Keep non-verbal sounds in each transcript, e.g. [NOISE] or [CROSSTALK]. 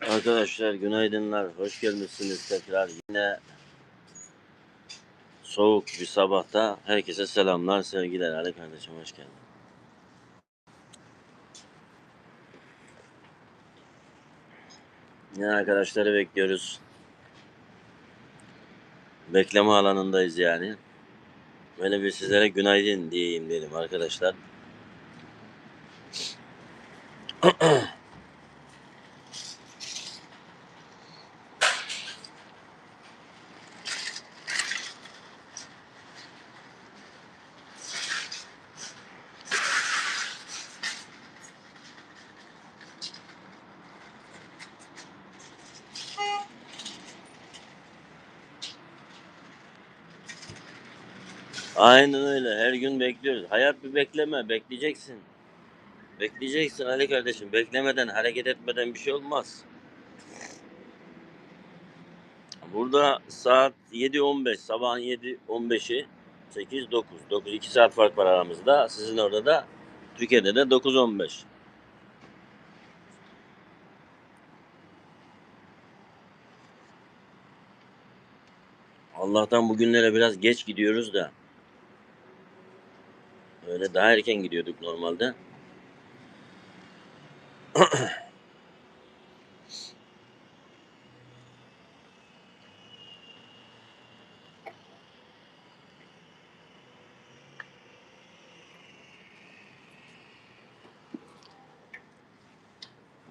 Arkadaşlar günaydınlar. Hoş gelmişsiniz tekrar. Yine soğuk bir sabahta herkese selamlar, sevgiler. Ali kardeşim hoş geldin. Yine arkadaşları bekliyoruz. Bekleme alanındayız yani. Böyle bir sizlere günaydın diyeyim dedim arkadaşlar. [CLEARS THROAT] Aynen öyle. Her gün bekliyoruz. Hayat bir bekleme. Bekleyeceksin. Bekleyeceksin Ali kardeşim. Beklemeden, hareket etmeden bir şey olmaz. Burada saat 7.15. Sabahın 7.15'i 8 9. 9 2 saat fark var aramızda. Sizin orada da Türkiye'de de 9.15. Allah'tan bugünlere biraz geç gidiyoruz da. Öyle daha erken gidiyorduk normalde.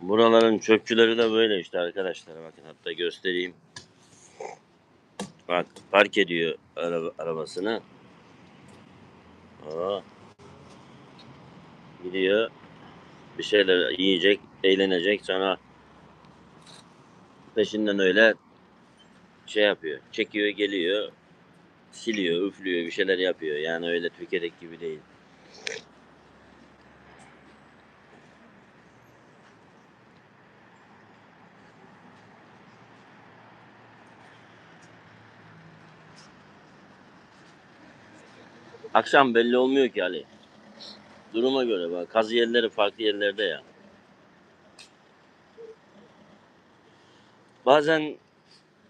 Buraların çöpçüleri de böyle işte arkadaşlar. Bakın hatta göstereyim. Bak park ediyor araba, arabasını. Aa, gidiyor. Bir şeyler yiyecek, eğlenecek. Sonra peşinden öyle şey yapıyor. Çekiyor, geliyor. Siliyor, üflüyor, bir şeyler yapıyor. Yani öyle Türkiye'deki gibi değil. Akşam belli olmuyor ki Ali. Duruma göre bak. Kazı yerleri farklı yerlerde ya. Bazen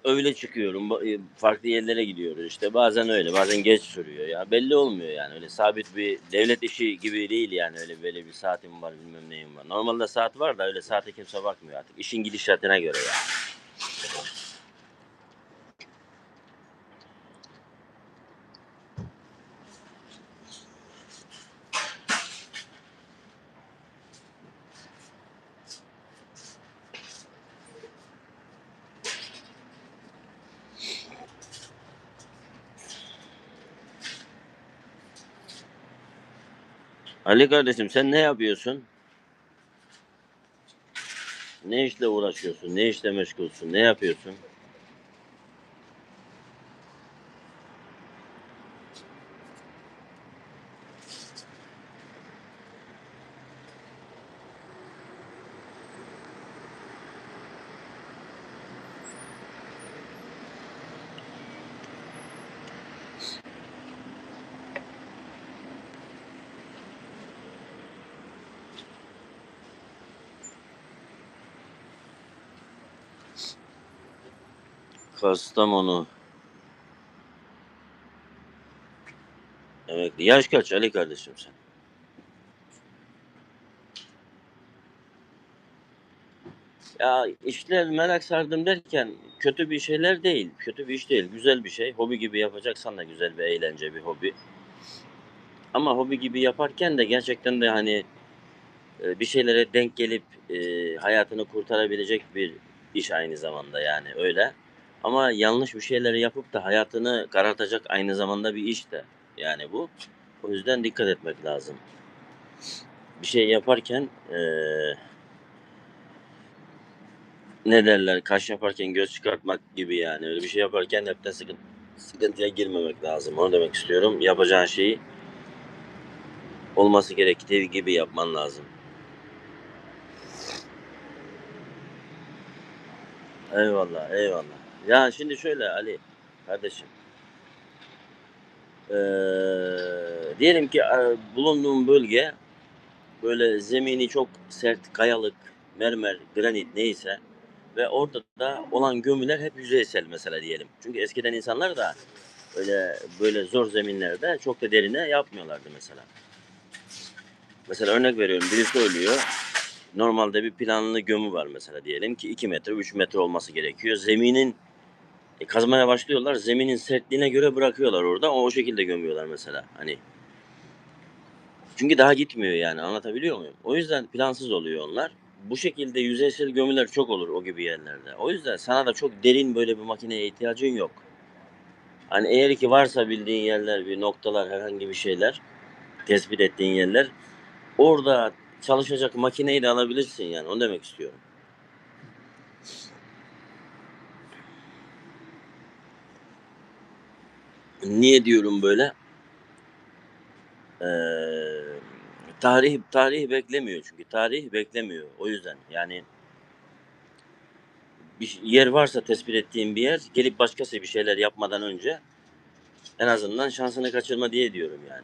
öyle çıkıyorum. e, Farklı yerlere gidiyoruz işte. Bazen öyle. Bazen geç sürüyor ya. Belli olmuyor yani. Öyle sabit bir devlet işi gibi değil yani. Öyle böyle bir saatim var bilmem neyim var. Normalde saat var da öyle saate kimse bakmıyor artık. İşin gidişatına göre ya. Ali kardeşim sen ne yapıyorsun? Ne işle uğraşıyorsun? Ne işle meşgulsün? Ne yapıyorsun? Kastamonu. Emekli. Yaş kaç Ali kardeşim sen? Ya işler merak sardım derken kötü bir şeyler değil. Kötü bir iş değil. Güzel bir şey. Hobi gibi yapacaksan da güzel bir eğlence bir hobi. Ama hobi gibi yaparken de gerçekten de hani e, bir şeylere denk gelip e, hayatını kurtarabilecek bir iş aynı zamanda yani öyle. Ama yanlış bir şeyleri yapıp da hayatını karartacak aynı zamanda bir iş de yani bu. O yüzden dikkat etmek lazım. Bir şey yaparken e, ne derler kaş yaparken göz çıkartmak gibi yani öyle bir şey yaparken hepten sıkıntı, sıkıntıya girmemek lazım. Onu demek istiyorum. Yapacağın şeyi olması gerektiği gibi yapman lazım. Eyvallah, eyvallah. Ya şimdi şöyle Ali kardeşim. Ee, diyelim ki e, bulunduğum bölge böyle zemini çok sert kayalık, mermer, granit neyse ve orada da olan gömüler hep yüzeysel mesela diyelim. Çünkü eskiden insanlar da öyle böyle zor zeminlerde çok da derine yapmıyorlardı mesela. Mesela örnek veriyorum birisi ölüyor. Normalde bir planlı gömü var mesela diyelim ki 2 metre 3 metre olması gerekiyor. Zeminin e, kazmaya başlıyorlar. Zeminin sertliğine göre bırakıyorlar orada. O, o şekilde gömüyorlar mesela. Hani çünkü daha gitmiyor yani anlatabiliyor muyum? O yüzden plansız oluyor onlar. Bu şekilde yüzeysel gömüler çok olur o gibi yerlerde. O yüzden sana da çok derin böyle bir makineye ihtiyacın yok. Hani eğer ki varsa bildiğin yerler, bir noktalar, herhangi bir şeyler, tespit ettiğin yerler, orada çalışacak makineyi de alabilirsin yani. Onu demek istiyorum. Niye diyorum böyle? Ee, tarih tarih beklemiyor çünkü tarih beklemiyor. O yüzden yani bir yer varsa tespit ettiğim bir yer gelip başkası bir şeyler yapmadan önce en azından şansını kaçırma diye diyorum yani.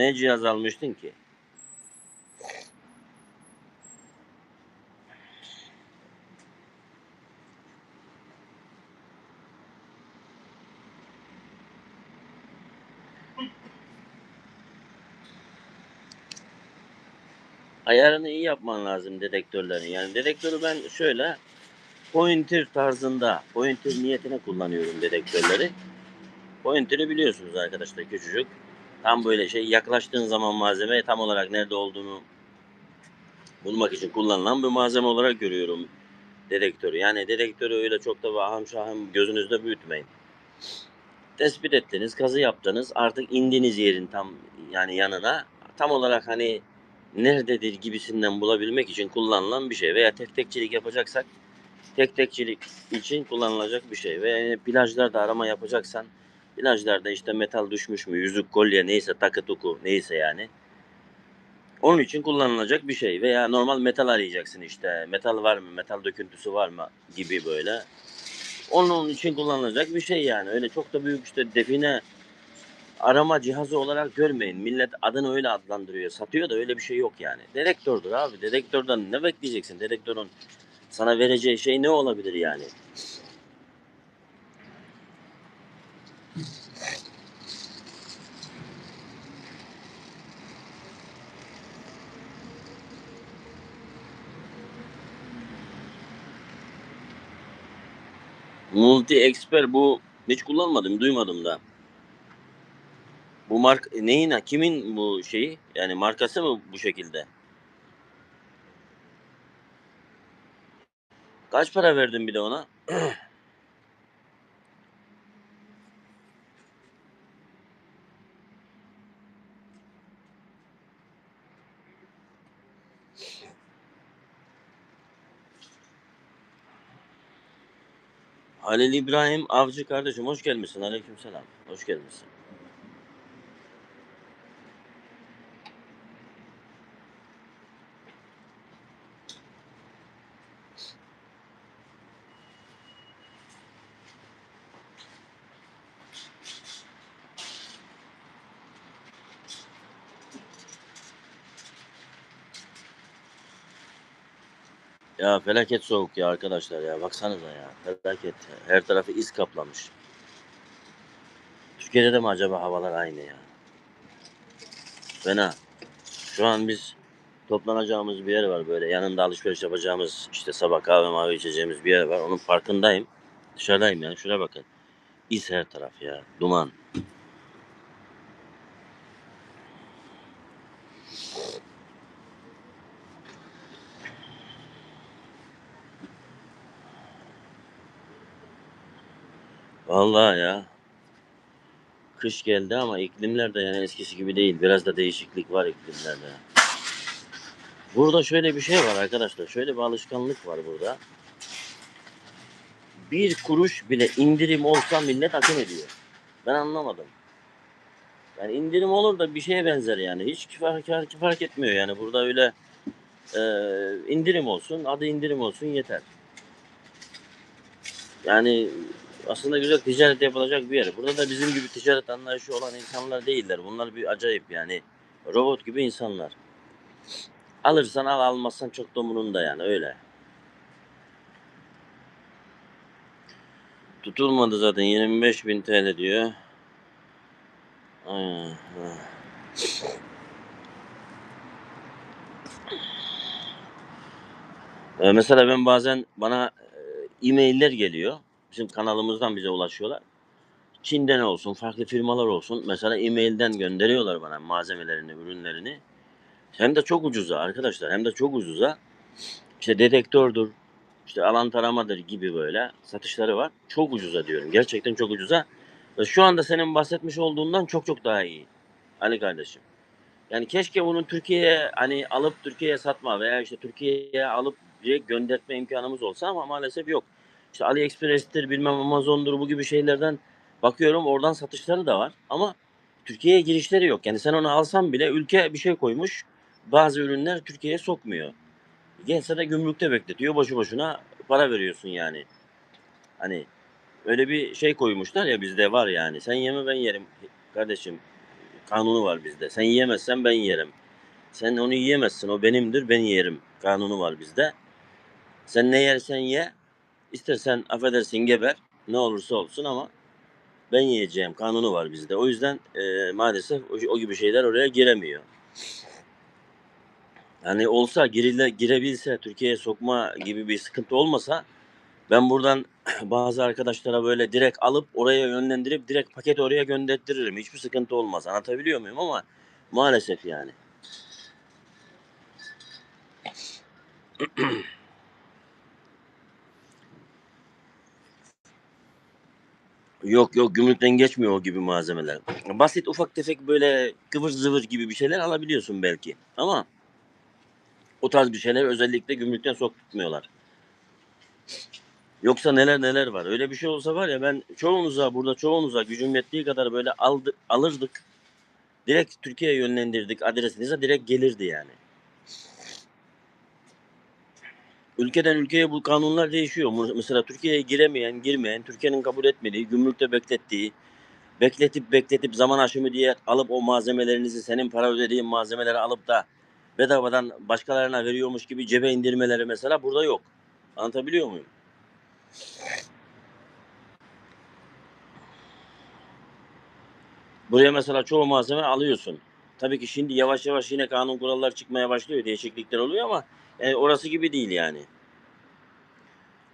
Ne cihaz almıştın ki? Ayarını iyi yapman lazım dedektörlerin. Yani dedektörü ben şöyle pointer tarzında, pointer niyetine kullanıyorum dedektörleri. Pointer'ı biliyorsunuz arkadaşlar küçücük. Tam böyle şey yaklaştığın zaman malzemeye tam olarak nerede olduğunu bulmak için kullanılan bir malzeme olarak görüyorum dedektörü. Yani dedektörü öyle çok da vaham şahım gözünüzde büyütmeyin. Tespit ettiniz, kazı yaptınız. Artık indiğiniz yerin tam yani yanına tam olarak hani nerededir gibisinden bulabilmek için kullanılan bir şey. Veya tek tekçilik yapacaksak tek tekçilik için kullanılacak bir şey. Ve yani plajlarda arama yapacaksan plajlarda işte metal düşmüş mü, yüzük, kolye neyse, takı tuku neyse yani. Onun için kullanılacak bir şey. Veya normal metal arayacaksın işte. Metal var mı, metal döküntüsü var mı gibi böyle. Onun için kullanılacak bir şey yani. Öyle çok da büyük işte define arama cihazı olarak görmeyin. Millet adını öyle adlandırıyor. Satıyor da öyle bir şey yok yani. Detektördür abi. Dedektörden ne bekleyeceksin? Dedektörün sana vereceği şey ne olabilir yani? Multi Expert bu hiç kullanmadım, duymadım da. Bu mark neyin kimin bu şeyi? Yani markası mı bu şekilde? Kaç para verdin bir de ona? [CLEARS THROAT] Halil İbrahim Avcı kardeşim hoş gelmişsin. Aleykümselam. Hoş gelmişsin. Ya felaket soğuk ya arkadaşlar ya. Baksanıza ya. Felaket. Her tarafı iz kaplamış. Türkiye'de de mi acaba havalar aynı ya? Fena. Şu an biz toplanacağımız bir yer var böyle. Yanında alışveriş yapacağımız işte sabah kahve mavi içeceğimiz bir yer var. Onun farkındayım. Dışarıdayım yani. Şuraya bakın. İz her taraf ya. Duman. Vallahi ya. Kış geldi ama iklimler de yani eskisi gibi değil. Biraz da değişiklik var iklimlerde. Burada şöyle bir şey var arkadaşlar. Şöyle bir alışkanlık var burada. Bir kuruş bile indirim olsa millet akın ediyor. Ben anlamadım. Yani indirim olur da bir şeye benzer yani. Hiç fark, fark, etmiyor yani. Burada öyle e, indirim olsun, adı indirim olsun yeter. Yani aslında güzel ticaret yapılacak bir yer. Burada da bizim gibi ticaret anlayışı olan insanlar değiller. Bunlar bir acayip yani. Robot gibi insanlar. Alırsan al, almazsan çok da umurunda yani öyle. Tutulmadı zaten 25.000 TL diyor. Aynen. Ee, mesela ben bazen bana e, e-mailler geliyor. Bizim kanalımızdan bize ulaşıyorlar. Çin'den olsun, farklı firmalar olsun. Mesela e-mailden gönderiyorlar bana malzemelerini, ürünlerini. Hem de çok ucuza arkadaşlar. Hem de çok ucuza. İşte detektördür, işte alan taramadır gibi böyle satışları var. Çok ucuza diyorum. Gerçekten çok ucuza. Ve şu anda senin bahsetmiş olduğundan çok çok daha iyi. Ali kardeşim. Yani keşke bunun Türkiye'ye hani alıp Türkiye'ye satma veya işte Türkiye'ye alıp direkt göndertme imkanımız olsa ama maalesef yok. İşte AliExpress'tir bilmem Amazon'dur bu gibi şeylerden bakıyorum oradan satışları da var ama Türkiye'ye girişleri yok. Yani sen onu alsan bile ülke bir şey koymuş bazı ürünler Türkiye'ye sokmuyor. Gelse de gümrükte bekletiyor boşu boşuna para veriyorsun yani. Hani öyle bir şey koymuşlar ya bizde var yani. Sen yeme ben yerim kardeşim. Kanunu var bizde. Sen yiyemezsen ben yerim. Sen onu yiyemezsin. O benimdir ben yerim. Kanunu var bizde. Sen ne yersen ye. İstersen affedersin geber. Ne olursa olsun ama ben yiyeceğim. Kanunu var bizde. O yüzden e, maalesef o, o gibi şeyler oraya giremiyor. Yani olsa girile, girebilse Türkiye'ye sokma gibi bir sıkıntı olmasa ben buradan [CLEARS THROAT] bazı arkadaşlara böyle direkt alıp oraya yönlendirip direkt paket oraya gönderttiririm. Hiçbir sıkıntı olmaz. Anlatabiliyor muyum ama maalesef yani. [CLEARS THROAT] Yok yok gümrükten geçmiyor o gibi malzemeler. Basit ufak tefek böyle kıvır zıvır gibi bir şeyler alabiliyorsun belki. Ama o tarz bir şeyler özellikle gümrükten sokmuyorlar. Yoksa neler neler var. Öyle bir şey olsa var ya ben çoğunuza burada çoğunuza gücüm yettiği kadar böyle aldı, alırdık. Direkt Türkiye'ye yönlendirdik adresinize direkt gelirdi yani. Ülkeden ülkeye bu kanunlar değişiyor. Mesela Türkiye'ye giremeyen, girmeyen, Türkiye'nin kabul etmediği, gümrükte beklettiği, bekletip bekletip zaman aşımı diye alıp o malzemelerinizi senin para ödediğin malzemeleri alıp da bedavadan başkalarına veriyormuş gibi cebe indirmeleri mesela burada yok. Anlatabiliyor muyum? Buraya mesela çoğu malzeme alıyorsun. Tabii ki şimdi yavaş yavaş yine kanun kurallar çıkmaya başlıyor. Değişiklikler oluyor ama e, orası gibi değil yani.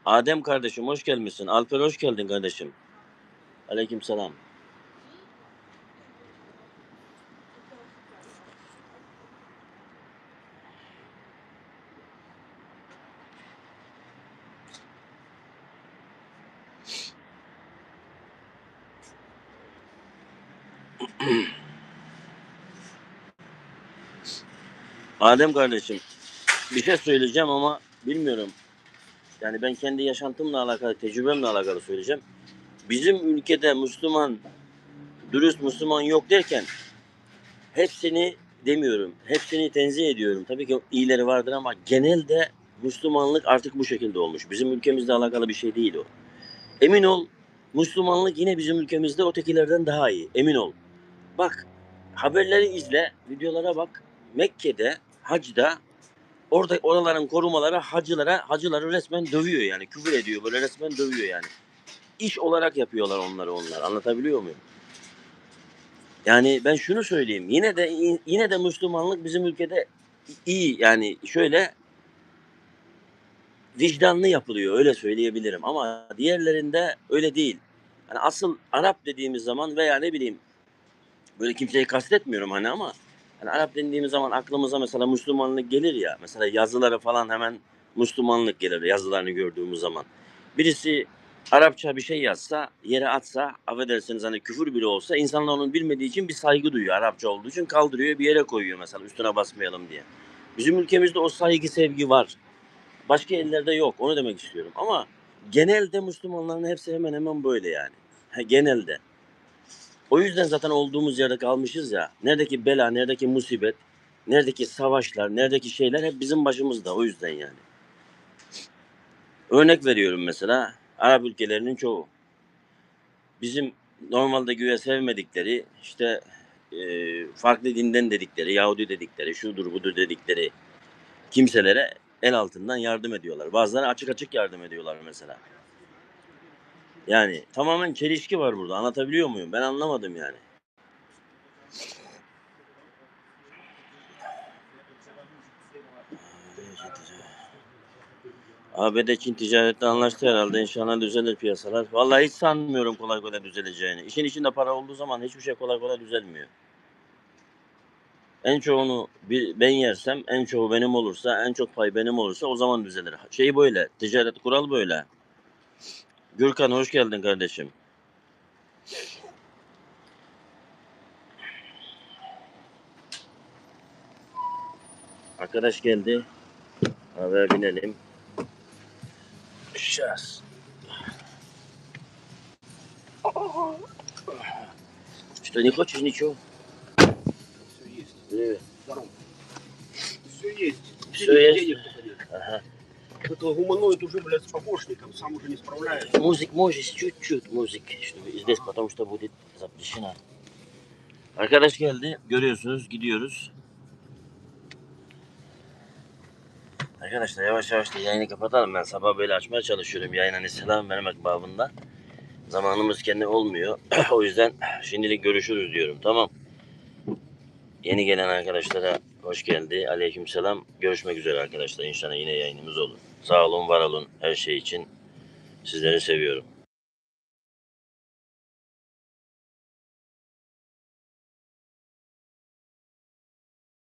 Adem kardeşim hoş gelmişsin. Alper hoş geldin kardeşim. Aleykümselam. Adem kardeşim bir şey söyleyeceğim ama bilmiyorum. Yani ben kendi yaşantımla alakalı, tecrübemle alakalı söyleyeceğim. Bizim ülkede Müslüman, dürüst Müslüman yok derken hepsini demiyorum. Hepsini tenzih ediyorum. Tabii ki iyileri vardır ama genelde Müslümanlık artık bu şekilde olmuş. Bizim ülkemizle alakalı bir şey değil o. Emin ol Müslümanlık yine bizim ülkemizde ötekilerden daha iyi. Emin ol. Bak haberleri izle, videolara bak. Mekke'de, hacda orada oraların korumaları hacılara hacıları resmen dövüyor yani. Küfür ediyor böyle resmen dövüyor yani. İş olarak yapıyorlar onları onlar. Anlatabiliyor muyum? Yani ben şunu söyleyeyim. Yine de yine de Müslümanlık bizim ülkede iyi yani şöyle vicdanlı yapılıyor öyle söyleyebilirim ama diğerlerinde öyle değil. Yani asıl Arap dediğimiz zaman veya ne bileyim böyle kimseyi kastetmiyorum hani ama hani Arap dediğimiz zaman aklımıza mesela Müslümanlık gelir ya mesela yazıları falan hemen Müslümanlık gelir yazılarını gördüğümüz zaman. Birisi Arapça bir şey yazsa, yere atsa, affedersiniz hani küfür bile olsa insanlar onu bilmediği için bir saygı duyuyor Arapça olduğu için kaldırıyor bir yere koyuyor mesela üstüne basmayalım diye. Bizim ülkemizde o saygı sevgi var. Başka yerlerde yok onu demek istiyorum ama genelde Müslümanların hepsi hemen hemen böyle yani. Ha, genelde. O yüzden zaten olduğumuz yerde kalmışız ya. Neredeki bela, neredeki musibet, neredeki savaşlar, neredeki şeyler hep bizim başımızda o yüzden yani. Örnek veriyorum mesela Arap ülkelerinin çoğu. Bizim normalde güya sevmedikleri işte e, farklı dinden dedikleri, Yahudi dedikleri, şudur budur dedikleri kimselere el altından yardım ediyorlar. Bazıları açık açık yardım ediyorlar mesela. Yani tamamen çelişki var burada. Anlatabiliyor muyum? Ben anlamadım yani. ABD Çin ticarette anlaştı herhalde. İnşallah düzelir piyasalar. Vallahi hiç sanmıyorum kolay kolay düzeleceğini. İşin içinde para olduğu zaman hiçbir şey kolay kolay düzelmiyor. En çoğunu bir- ben yersem, en çoğu benim olursa, en çok pay benim olursa o zaman düzelir. Şey böyle, ticaret kural böyle. Gürkan hoş geldin kardeşim. Arkadaş geldi. Haber binelim. Şas. Что, не хочешь ничего? Все есть. Э, Здорово. Все есть. Всё Денег- есть? денег только нет. Ага. Это гуманоид уже, блядь, с помощником, сам уже не справляется. Музык можешь чуть-чуть музык, чтобы здесь, потому что будет запрещено. Arkadaş geldi. Görüyorsunuz gidiyoruz. Arkadaşlar yavaş yavaş da yayını kapatalım. Ben sabah böyle açmaya çalışıyorum yayın hani selam vermek babında. Zamanımız kendi olmuyor. [CLEARS THROAT] o yüzden şimdilik görüşürüz diyorum. Tamam. Yeni gelen arkadaşlara hoş geldi. Aleykümselam. Görüşmek üzere arkadaşlar. İnşallah yine yayınımız olur. Sağ olun, var olun her şey için. Sizleri seviyorum.